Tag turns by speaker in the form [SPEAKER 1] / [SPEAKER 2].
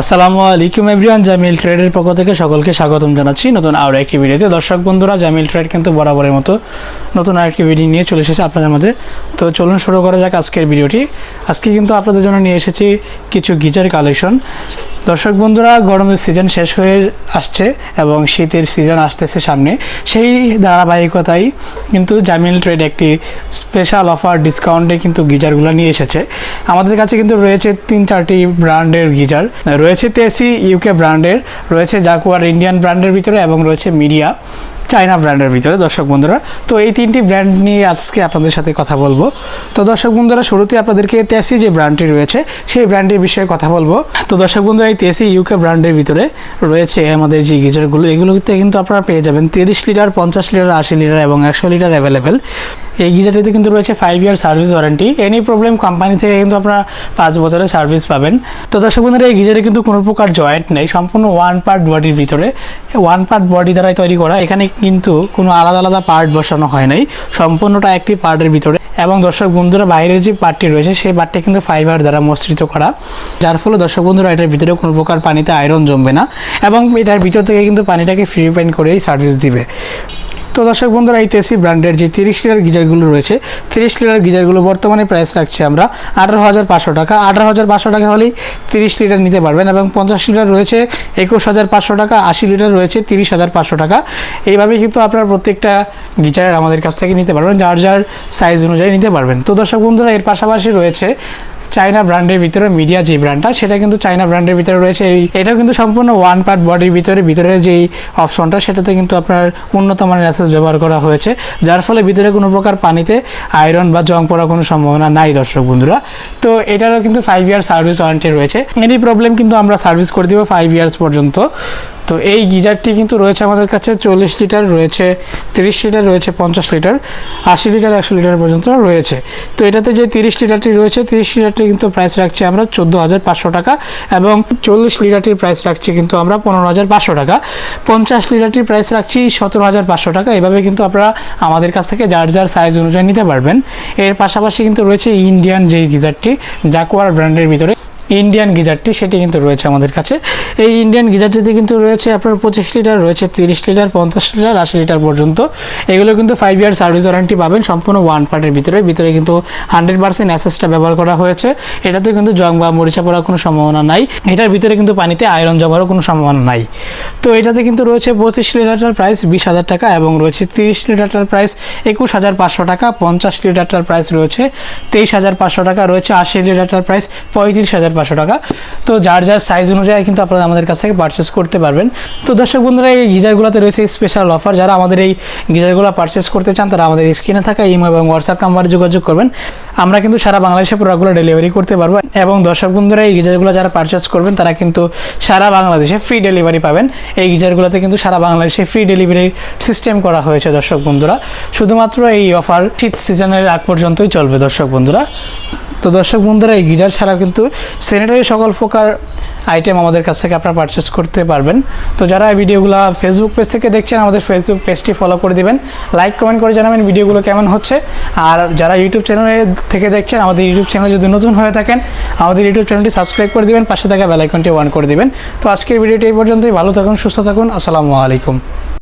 [SPEAKER 1] আসসালামু আলাইকুম এভরিওয়ান, জামিল ট্রেডের পক্ষ থেকে সকলকে স্বাগতম জানাচ্ছি নতুন আরও একটি ভিডিওতে। দর্শক বন্ধুরা, জামিল ট্রেড কিন্তু বরাবরের মতো নতুন আরেকটি ভিডিও নিয়ে চলে এসেছে আপনাদের মধ্যে তো চলুন শুরু করা যাক আজকের ভিডিওটি। আজকে কিন্তু আপনাদের জন্য নিয়ে এসেছি কিছু গিজার কালেকশন। দর্শক বন্ধুরা, গরমের সিজন শেষ হয়ে আসছে এবং শীতের সিজন আসতেছে সামনে। সেই ধারাবাহিকতাই কিন্তু জামিল ট্রেড একটি স্পেশাল অফার ডিসকাউন্টে কিন্তু গিজারগুলো নিয়ে এসেছে। আমাদের কাছে কিন্তু রয়েছে তিন চারটি ব্র্যান্ডের গিজার। রয়েছে তেসি ইউকে ব্র্যান্ডের, রয়েছে জাকুয়ার ইন্ডিয়ান ব্র্যান্ডের ভিতরে এবং রয়েছে মিডিয়া চায়না ব্র্যান্ডের ভিতরে, দর্শক বন্ধুরা। তো এই তিনটি ব্র্যান্ড নিয়ে আজকে আপনাদের সাথে কথা বলব। তো দর্শক বন্ধুরা শুরুতে আপনাদেরকে তেসি যে ব্র্যান্ডটি রয়েছে, সেই ব্র্যান্ডের বিষয়ে কথা বলব। তো দর্শক বন্ধুরা, এই তেসি ইউকে ব্র্যান্ডের ভিতরে রয়েছে আমাদের যে গিজারগুলো, এগুলোতে কিন্তু আপনারা পেয়ে যাবেন তিরিশ লিটার, পঞ্চাশ লিটার, আশি লিটার এবং একশো লিটার অ্যাভেলেবেল এই গিজারটিতে কিন্তু রয়েছে five year service warranty any problem company থেকে কিন্তু আপনারা পাঁচ বছরের সার্ভিস পাবেন। তো দর্শক বন্ধুরা, এই গিজারে কিন্তু কোনো প্রকার জয়েন্ট নেই, সম্পূর্ণ ওয়ান পার্ট বডির ভিতরে। ওয়ান পার্ট বডি দ্বারাই তৈরি করা। এখানে কিন্তু কোনো আলাদা আলাদা পার্ট বসানো হয় নাই। সম্পূর্ণটা একটি পার্টের ভিতরে। এবং দর্শক বন্ধুরা, বাইরের যে পার্টটি রয়েছে, সেই পার্টটি কিন্তু ফাইবার দ্বারা মসৃত করা। যার ফলে দর্শক বন্ধুরা, এটার ভিতরে কোনো প্রকার পানিতে আয়রন জমবে না। এবং এটার ভিতর থেকে কিন্তু পানিটাকে ফ্রি ফিরিফাইন করেই সার্ভিস দিবে। তো দর্শক বন্ধুরা, এই তেসি ব্র্যান্ডের যে তিরিশ লিটার গিজারগুলো রয়েছে, তিরিশ লিটার গিজারগুলো বর্তমানে প্রাইস রাখছি আমরা আঠারো হাজার পাঁচশো টাকা। আঠারো হাজার পাঁচশো টাকা হলেই তিরিশ লিটার নিতে পারবেন এবং পঞ্চাশ লিটার রয়েছে একুশ হাজার পাঁচশো টাকা, আশি লিটার রয়েছে তিরিশ হাজার পাঁচশো টাকা। এইভাবে কিন্তু আপনারা প্রত্যেকটা গিজার আমাদের কাছ থেকে নিতে পারবেন, যার যার সাইজ অনুযায়ী নিতে পারবেন। তো দর্শক বন্ধুরা, এর পাশাপাশি রয়েছে চায়না ব্র্যান্ডের ভিতরে মিডিয়া যে ব্র্যান্ডটা সেটা কিন্তু চায়না ব্র্যান্ডের ভিতরে রয়েছে। এই এটাও কিন্তু সম্পূর্ণ ওয়ান পার্ট বডির ভিতরে ভিতরে যেই অপশনটা সেটাতে কিন্তু আপনার উন্নত মানের অ্যাসেস ব্যবহার করা হয়েছে। যার ফলে ভিতরে কোনো প্রকার পানিতে আয়রন বা জং পড়ার কোনো সম্ভাবনা নাই, দর্শক বন্ধুরা। তো এটারও কিন্তু ফাইভ ইয়ার সার্ভিস ওয়ারেন্টি রয়েছে। এনি প্রবলেম কিন্তু আমরা সার্ভিস করে দিব ফাইভ ইয়ার্স পর্যন্ত। তো এই গিজারটি কিন্তু রয়েছে আমাদের কাছে, চল্লিশ লিটার রয়েছে, তিরিশ লিটার রয়েছে, পঞ্চাশ লিটার, আশি লিটার, একশো লিটার পর্যন্ত রয়েছে। তো এটাতে যে তিরিশ লিটারটি রয়েছে, তিরিশ লিটারটি কিন্তু প্রাইস রাখছি আমরা চোদ্দ হাজার পাঁচশো টাকা এবং চল্লিশ লিটারটির প্রাইস রাখছি কিন্তু আমরা পনেরো হাজার পাঁচশো টাকা। পঞ্চাশ লিটারটির প্রাইস রাখছি সতেরো হাজার পাঁচশো টাকা। এভাবে কিন্তু আপনারা আমাদের কাছ থেকে যার যার সাইজ অনুযায়ী নিতে পারবেন। এর পাশাপাশি কিন্তু রয়েছে ইন্ডিয়ান যে গিজারটি জাকুয়ার ব্র্যান্ডের ভিতরে। ইন্ডিয়ান গিজারটি সেটি কিন্তু রয়েছে আমাদের কাছে। এই ইন্ডিয়ান গিজারটিতে কিন্তু রয়েছে আপনার পঁচিশ লিটার, রয়েছে তিরিশ লিটার, পঞ্চাশ লিটার, আশি লিটার পর্যন্ত। এগুলো কিন্তু ফাইভ ইয়ার সার্ভিস ওয়ারেন্টি পাবেন সম্পূর্ণ ওয়ান পার্টের ভিতরে। ভিতরে কিন্তু হান্ড্রেড পার্সেন্ট অ্যাসেসটা ব্যবহার করা হয়েছে। এটাতে কিন্তু জং বা মরিচা পড়ার কোনো সম্ভাবনা নাই। এটার ভিতরে কিন্তু পানিতে আয়রন জমারও কোনো সম্ভাবনা নাই। তো এটাতে কিন্তু রয়েছে পঁচিশ লিটারটার প্রাইস বিশ হাজার টাকা এবং রয়েছে তিরিশ লিটারটার প্রাইস একুশ হাজার পাঁচশো টাকা, পঞ্চাশ লিটারটার প্রাইস রয়েছে তেইশ হাজার পাঁচশো টাকা, রয়েছে আশি লিটারটার প্রাইস পঁয়ত্রিশ হাজার পাঁচশো টাকা। তো যার যার সাইজ অনুযায়ী কিন্তু আপনারা আমাদের কাছ থেকে পারচেস করতে পারবেন। তো দর্শক বন্ধুরা, এই গিজারগুলোতে রয়েছে স্পেশাল অফার যারা আমাদের এই গিজারগুলো পারচেস করতে চান, তারা আমাদের স্ক্রিনে থাকা ইমো এবং হোয়াটসঅ্যাপ নাম্বারে যোগাযোগ করবেন। আমরা কিন্তু সারা বাংলাদেশে প্রোডাক্টগুলো ডেলিভারি করতে পারব এবং দর্শক বন্ধুরা, এই গিজারগুলো যারা পারচেস করবেন, তারা কিন্তু সারা বাংলাদেশে ফ্রি ডেলিভারি পাবেন। এই গিজারগুলোতে কিন্তু সারা বাংলাদেশে ফ্রি ডেলিভারি সিস্টেম করা হয়েছে দর্শক বন্ধুরা। শুধুমাত্র এই অফার শীত সিজনের আগ পর্যন্তই চলবে দর্শক বন্ধুরা। তো দর্শক বন্ধুরা, এই গিজার ছাড়া কিন্তু স্যানিটারি সকল প্রকার আইটেম আমাদের কাছ থেকে আপনারা পারচেস করতে পারবেন। তো যারা এই ভিডিওগুলো ফেসবুক পেজ থেকে দেখছেন, আমাদের ফেসবুক পেজটি ফলো করে দিবেন। লাইক কমেন্ট করে জানাবেন ভিডিওগুলো কেমন হচ্ছে। আর যারা ইউটিউব চ্যানেলে থেকে দেখছেন, আমাদের ইউটিউব চ্যানেল যদি নতুন হয়ে থাকেন, আমাদের ইউটিউব চ্যানেলটি সাবস্ক্রাইব করে দিবেন, পাশে থাকা বেলাইকনটি অন করে দিবেন। তো আজকের ভিডিওটি এই পর্যন্তই। ভালো থাকুন, সুস্থ থাকুন। আসসালামু আলাইকুম।